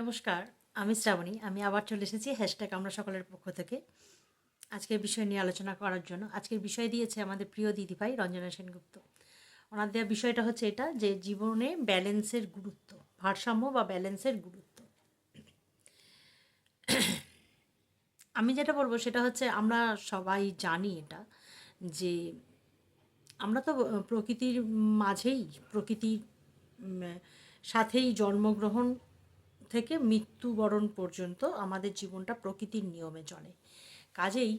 নমস্কার, আমি শ্রাবণী। আমি আবার চলে এসেছি হ্যাশট্যাগ আমরা সকলের পক্ষ থেকে। আজকের বিষয় নিয়ে আলোচনা করার জন্য আজকের বিষয় দিয়েছে আমাদের প্রিয় দিদিভাই রঞ্জনা সেনগুপ্ত। ওনার দেওয়া বিষয়টা হচ্ছে এটা যে জীবনে ব্যালেন্সের গুরুত্ব, ভারসাম্য বা ব্যালেন্সের গুরুত্ব। আমি যেটা বলব সেটা হচ্ছে আমরা সবাই জানি এটা যে আমরা তো প্রকৃতির মাঝেই, প্রকৃতির সাথেই জন্মগ্রহণ থেকে মৃত্যুবরণ পর্যন্ত আমাদের জীবনটা প্রকৃতির নিয়মে চলে। কাজেই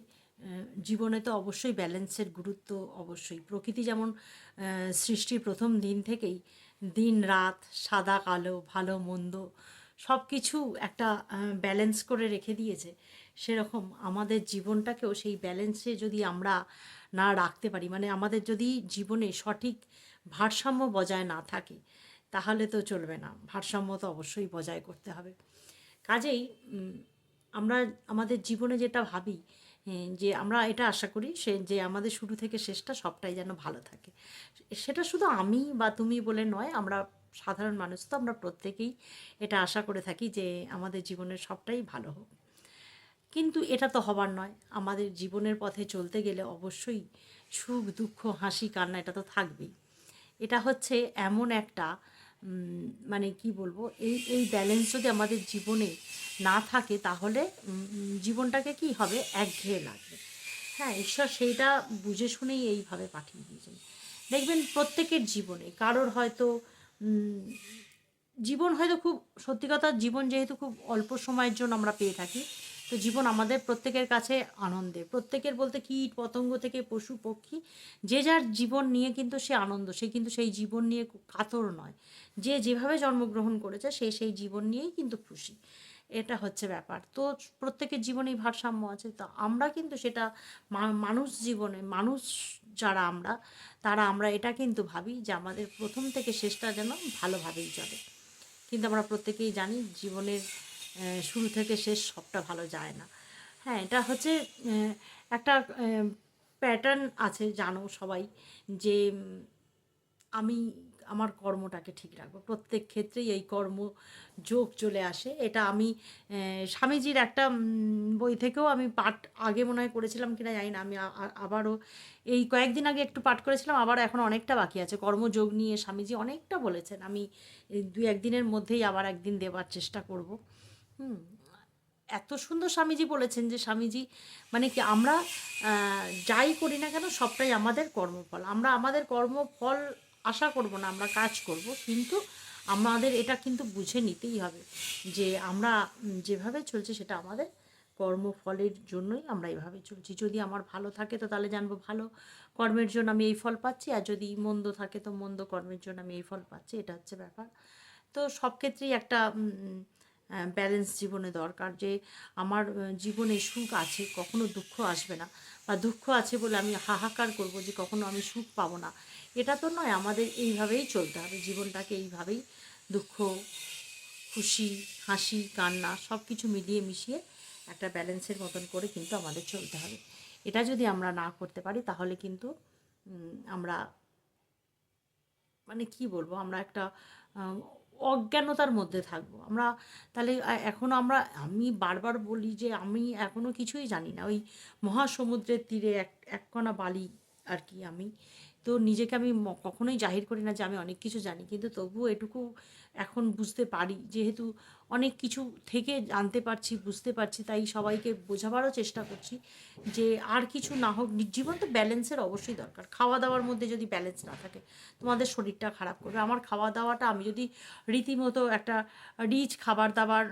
জীবনে তো অবশ্যই ব্যালেন্সের গুরুত্ব অবশ্যই। প্রকৃতি যেমন সৃষ্টির প্রথম দিন থেকেই দিন, রাত, সাদা, কালো, ভালো, মন্দ সব কিছু একটা ব্যালেন্স করে রেখে দিয়েছে, সেরকম আমাদের জীবনটাকেও সেই ব্যালেন্সে যদি আমরা না রাখতে পারি মানে আমাদের যদি জীবনে সঠিক ভারসাম্য বজায় না থাকে তাহলে তো চলবে না। ভারসাম্য তো অবশ্যই বজায় করতে হবে। কাজেই আমরা, আমাদের জীবনে যেটা ভাবি যে আমরা এটা আশা করি, সে, যে আমাদের শুরু থেকে শেষটা সবটাই যেন ভালো থাকে। সেটা শুধু আমি বা তুমি বলে নয়, আমরা সাধারণ মানুষ তো আমরা প্রত্যেকেই এটা আশা করে থাকি যে আমাদের জীবনের সবটাই ভালো হোক। কিন্তু এটা তো হবার নয়। আমাদের জীবনের পথে চলতে গেলে অবশ্যই সুখ, দুঃখ, হাসি, কান্না এটা তো থাকবেই। এটা হচ্ছে এমন একটা মানে কি বলব, এই এই ব্যালেন্স যদি আমাদের জীবনে না থাকে, তাহলে জীবনটাকে কি হবে? একঘেয়ে লাগবে। হ্যাঁ ঈশ্বর সেইটা বুঝে শুনেই এইভাবে পাঠিয়ে দিয়েছেন। দেখবেন প্রত্যেকের জীবনে, কারোর হয়তো জীবন হয়তো খুব, সত্যি কথা, জীবন যেহেতু খুব অল্প সময়ের জন্য আমরা পেয়ে থাকি তো জীবন আমাদের প্রত্যেকের কাছে আনন্দের। প্রত্যেকের বলতে কীট, পতঙ্গ থেকে পশু, পক্ষী, যে যার জীবন নিয়ে কিন্তু সে আনন্দ, সে কিন্তু সেই জীবন নিয়ে কাতর নয়। যে যেভাবে জন্মগ্রহণ করেছে, সে সেই জীবন নিয়েই কিন্তু খুশি। এটা হচ্ছে ব্যাপার। তো প্রত্যেকের জীবনেই ভারসাম্য আছে। তো আমরা কিন্তু সেটা মানুষ জীবনে, মানুষ যারা আমরা, তারা আমরা এটা কিন্তু ভাবি যে আমাদের প্রথম থেকে শেষটা যেন ভালোভাবেই চলে। কিন্তু আমরা প্রত্যেকেই জানি জীবনের শুরু থেকে শেষ সবটা ভালো যায় না। হ্যাঁ এটা হচ্ছে একটা প্যাটার্ন আছে জানো সবাই যে আমি আমার কর্মটাকে ঠিক রাখব। প্রত্যেক ক্ষেত্রেই এই কর্ম যোগ চলে আসে। এটা আমি স্বামীজির একটা বই থেকেও আমি পাঠ আগে মনে হয় করেছিলাম কিনা জানি না। আমি আবারও এই কয়েকদিন আগে একটু পাঠ করেছিলাম, আবার এখন অনেকটা বাকি আছে। কর্মযোগ নিয়ে স্বামীজি অনেকটা বলেছেন। আমি দু একদিনের মধ্যেই আবার একদিন দেওয়ার চেষ্টা করব। হুম, এত সুন্দর স্বামীজি বলেছেন যে স্বামীজি মানে কি আমরা যাই করি না কেন সবটাই আমাদের কর্মফল। আমরা আমাদের কর্মফল আশা করব না, আমরা কাজ করব, কিন্তু আমাদের এটা কিন্তু বুঝে নিতেই হবে যে আমরা যেভাবে চলছে সেটা আমাদের কর্মফলের জন্যই আমরা এইভাবে চলছি। যদি আমার ভালো থাকে তো তাহলে জানব ভালো কর্মের জন্য আমি এই ফল পাচ্ছি, আর যদি মন্দ থাকে তো মন্দ কর্মের জন্য আমি এই ফল পাচ্ছি, এটা হচ্ছে ব্যাপার। তো সব ক্ষেত্রেই একটা ব্যালেন্স জীবনে দরকার, যে আমার জীবনে সুখ আছে, কখনো দুঃখ আসবে না। বা দুঃখ আছে বলে আমি হাহাকার করব যে কখনো আমি সুখ পাবো না। এটা তো নয়, আমাদের এইভাবেই চলতে হবে, জীবনটাকে এইভাবেই দুঃখ, খুশি, হাসি, কান্না সব কিছু মিলিয়ে মিশিয়ে একটা ব্যালেন্সের মতন করে কিন্তু আমাদের চলতে হবে। এটা যদি আমরা না করতে পারি, তাহলে কিন্তু আমরা মানে কি বলব, আমরা একটা অজ্ঞানতার মধ্যে থাকব। আমরা তাহলে এখনও আমরা, আমি বারবার বলি যে আমি এখনও কিছুই জানি না। ওই মহাসমুদ্রের তীরে এক এককণা বালি আর কি আমি। তো নিজেকে আমি কখনোই জাহির করি না যে আমি অনেক কিছু জানি। কিন্তু তবুও এটুকু এখন বুঝতে পারি। যেহেতু অনেক কিছু থেকে জানতে পারছি, বুঝতে পারছি, তাই সবাইকে বোঝাবারও চেষ্টা করছি যে আর কিছু না হোক জীবন তো ব্যালেন্সের অবশ্যই দরকার। খাওয়া দাওয়ার মধ্যে যদি ব্যালেন্স না থাকে, তোমাদের শরীরটা খারাপ করবে। আমার খাওয়া দাওয়াটা আমি যদি রীতিমতো একটা রিচ খাবার দাবার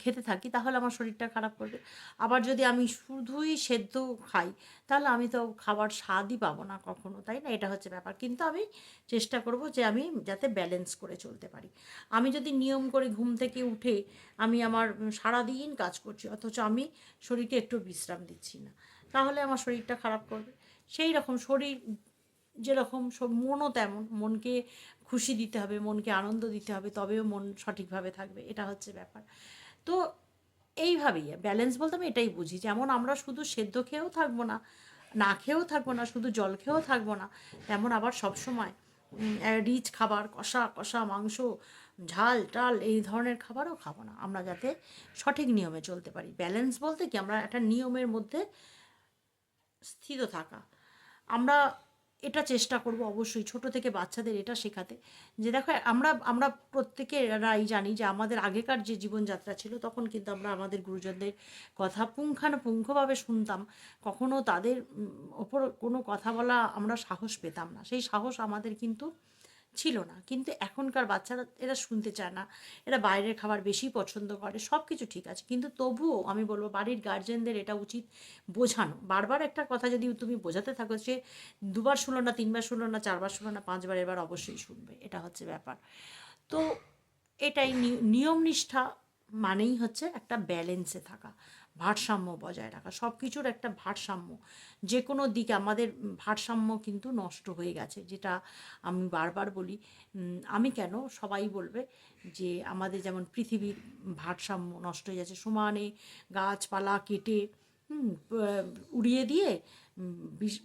খেতে থাকি, তাহলে আমার শরীরটা খারাপ করবে। আবার যদি আমি শুধুই সেদ্ধ খাই, তাহলে আমি তো খাবার স্বাদই পাবো না কখনো, তাই না? এটা হচ্ছে ব্যাপার। কিন্তু আমি চেষ্টা করব যে আমি যাতে ব্যালেন্স করে চলতে পারি। আমি যদি নিয়ম করে ঘুম থেকে উঠে আমি আমার সারাদিন কাজ করছি, অথচ আমি শরীরকে একটু বিশ্রাম দিচ্ছি না, তাহলে আমার শরীরটা খারাপ করবে। সেই রকম শরীর, যেরকম সব মনও তেমন, মনকে খুশি দিতে হবে, মনকে আনন্দ দিতে হবে, তবেও মন সঠিকভাবে থাকবে, এটা হচ্ছে ব্যাপার। তো এইভাবেই, ব্যালেন্স বলতে আমি এটাই বুঝি, যেমন আমরা শুধু সেদ্ধ খেয়েও থাকব না না খেয়েও থাকব না, শুধু জল খেয়েও থাকব না, তেমন আবার সবসময় রিচ খাবার, কষা কষা মাংস, ঝাল, টাল, এই ধরনের খাবারও খাব না। আমরা যাতে সঠিক নিয়মে চলতে পারি। ব্যালেন্স বলতে কি, আমরা একটা নিয়মের মধ্যে স্থিত থাকা। আমরা এটা চেষ্টা করব অবশ্যই, ছোট থেকে বাচ্চাদের এটা শেখাতে। যে দেখো, আমরা আমরা প্রত্যেকে রাই জানি যে আমাদের আগেকার যে জীবনযাত্রা ছিল, তখন কিন্তু আমরা আমাদের গুরুজনদের কথা পুঙ্খানুপুঙ্খভাবে শুনতাম। কখনো তাদের ওপর কোনো কথা বলা আমরা সাহস পেতাম না। সেই সাহস আমাদের কিন্তু ছিল না। কিন্তু এখনকার বাচ্চারা এরা শুনতে চায় না। এরা বাইরের খাবার বেশি পছন্দ করে সব কিছু ঠিক আছে। কিন্তু তবুও আমি বলব বাড়ির গার্জেনদের এটা উচিত বোঝানো। বারবার একটা কথা যদি তুমি বোঝাতে থাকো সে দুবার শুনলো না, তিনবার শুনলো না, চারবার শুনলো না, পাঁচবার, এবার অবশ্যই শুনবে। এটা হচ্ছে ব্যাপার। তো এটাই নিয়ম নিষ্ঠা মানেই হচ্ছে একটা ব্যালেন্সে থাকা, ভারসাম্য বজায় রাখা সব কিছুর একটা ভারসাম্য। যে কোনো দিকে আমাদের ভারসাম্য কিন্তু নষ্ট হয়ে গেছে, যেটা আমি বারবার বলি। আমি কেন? সবাই বলবে যে আমাদের যেমন পৃথিবীর ভারসাম্য নষ্ট হয়ে যাচ্ছে, সমানে গাছপালা কেটে উড়িয়ে দিয়ে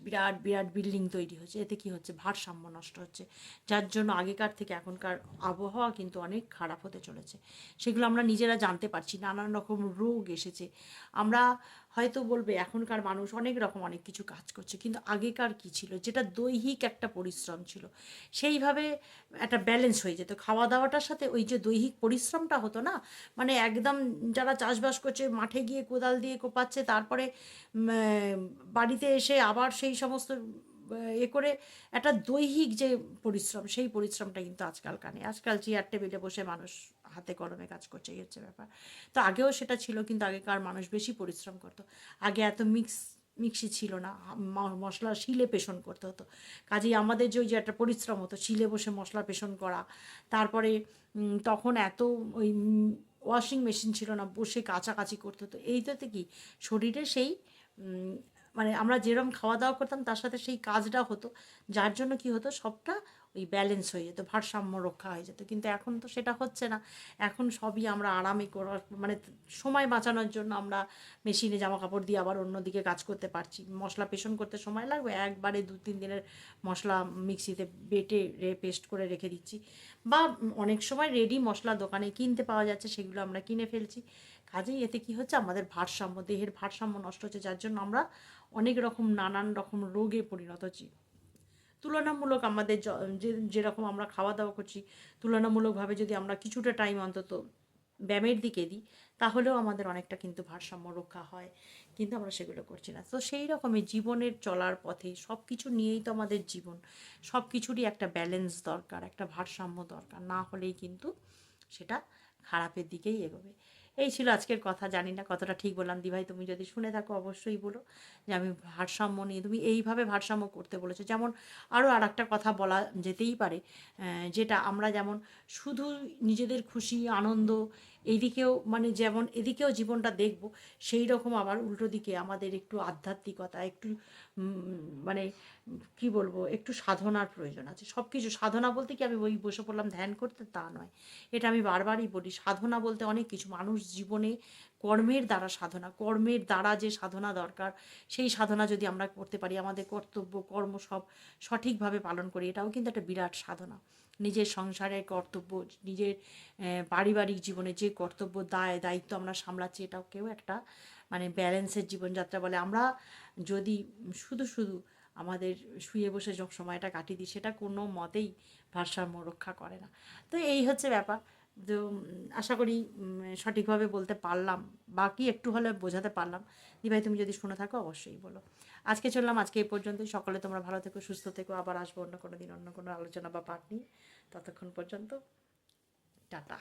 বিরাট বিরাট বিল্ডিং তৈরি হচ্ছে। এতে কি হচ্ছে? ভারসাম্য নষ্ট হচ্ছে। যার জন্য আগেকার থেকে এখনকার আবহাওয়া কিন্তু অনেক খারাপ হতে চলেছে। সেগুলো আমরা নিজেরা জানতে পারছি। নানান রকম রোগ এসেছে। আমরা হয়তো বলবে, এখনকার মানুষ অনেক রকম অনেক কিছু কাজ করছে, কিন্তু আগেকার কি ছিল? যেটা দৈহিক একটা পরিশ্রম ছিল। সেইভাবে একটা ব্যালেন্স হয়ে যেত। খাওয়া দাওয়াটার সাথে ওই যে দৈহিক পরিশ্রমটা হতো না মানে একদম যারা চাষবাস করছে, মাঠে গিয়ে কোদাল দিয়ে কোপাচ্ছে, তারপরে বাড়িতে এসে আবার সেই সমস্ত, এ করে একটা দৈহিক যে পরিশ্রম, সেই পরিশ্রমটা কিন্তু আজকালকার নেই। আজকাল চেয়ার টেবিলে বসে মানুষ হাতে কলমে কাজ করছে, এই হচ্ছে ব্যাপার। তো আগেও সেটা ছিল, কিন্তু আগেকার মানুষ বেশি পরিশ্রম করতো। আগে এত মিক্স, মিক্সি ছিল না মশলা শিলে পেষণ করতে হতো। কাজেই আমাদের যে ওই যে একটা পরিশ্রম হতো, শিলে বসে মশলা পেষণ করা, তারপরে তখন এত ওই ওয়াশিং মেশিন ছিল না, বসে কাচাকাচি করতে হতো। এইটাতে কি, শরীরে সেই মানে আমরা যেরকম খাওয়া দাওয়া করতাম, তার সাথে সেই কাজটা হতো। যার জন্য কি হতো, সবটা ওই ব্যালেন্স হয়ে যেত, ভারসাম্য রক্ষা হয়ে যেত। কিন্তু এখন তো সেটা হচ্ছে না। এখন সবই আমরা আরামে করার মানে সময় বাঁচানোর জন্য আমরা মেশিনে জামা কাপড় দিয়ে আবার অন্যদিকে কাজ করতে পারছি। মশলা পেষণ করতে সময় লাগবে, একবারে দু তিন দিনের মশলা মিক্সিতে বেটে রে পেস্ট করে রেখে দিচ্ছি। বা অনেক সময় রেডি মশলা দোকানে কিনতে পাওয়া যাচ্ছে, সেগুলো আমরা কিনে ফেলছি। কাজেই এতে কি হচ্ছে, আমাদের ভারসাম্য, দেহের ভারসাম্য নষ্ট হচ্ছে, যার জন্য আমরা অনেক রকম নানান রকম রোগে পরিণত হচ্ছি। তুলনামূলক আমাদের যে যেরকম আমরা খাওয়া দাওয়া করছি, তুলনামূলকভাবে যদি আমরা কিছুটা টাইম অন্তত ব্যায়ামের দিকে দিই, তাহলেও আমাদের অনেকটা কিন্তু ভারসাম্য রক্ষা হয়। কিন্তু আমরা সেগুলো করছি না। তো সেই রকমই জীবনের চলার পথে সব কিছু নিয়েই তো আমাদের জীবন। সব কিছুরই একটা ব্যালেন্স দরকার, একটা ভারসাম্য দরকার। না হলেই কিন্তু সেটা খারাপের দিকেই এগোবে। এই ছিল আজকের কথা। জানি না কতটা ঠিক বললাম। দিভাই, তুমি যদি শুনে থাকো, অবশ্যই বলো যে আমি ভারসাম্য নিয়ে, তুমি এইভাবে ভারসাম্য করতে বলেছ। যেমন আরও আর একটা কথা বলা যেতেই পারে যেটা আমরা যেমন শুধু নিজেদের খুশি, আনন্দ এইদিকেও মানে যেমন এদিকেও জীবনটা দেখব, সেই রকম আবার উল্টো দিকে আমাদের একটু আধ্যাত্মিকতা, একটু মানে কি বলব, একটু সাধনার প্রয়োজন আছে। সব কিছু সাধনা বলতে কি আমি ওই বসে পড়লাম ধ্যান করতে? তা নয়। এটা আমি বারবারই বলি, সাধনা বলতে অনেক কিছু। মানুষ জীবনে কর্মের দ্বারা সাধনা, কর্মের দ্বারা যে সাধনা দরকার, সেই সাধনা যদি আমরা করতে পারি, আমাদের কর্তব্য, কর্ম সব সঠিকভাবে পালন করি, এটাও কিন্তু একটা বিরাট সাধনা। নিজের সংসারের কর্তব্য, নিজের পারিবারিক জীবনে যে কর্তব্য, দায়, দায়িত্ব আমরা সামলাচ্ছি, এটাও কেউ একটা মানে ব্যালেন্সের জীবনযাত্রা বলে। আমরা যদি শুধু শুধু আমাদের শুয়ে বসে যখন সময়টা কাটিয়ে দিই, সেটা কোনো মতেই ভারসাম্য রক্ষা করে না। তো এই হচ্ছে ব্যাপার। তো আশা করি সঠিকভাবে বলতে পারলাম। বাকি একটু হলে বোঝাতে পারলাম। দিভাই, তুমি যদি শুনে থাকো, অবশ্যই বলো। আজকে চললাম, আজকে এই পর্যন্তই। সকলে তোমরা ভালো থেকো, সুস্থ থেকো। আবার আসব অন্য কোনো দিন, অন্য কোনো আলোচনা বা পাঠ নিয়ে। ততক্ষণ পর্যন্ত, টাটা।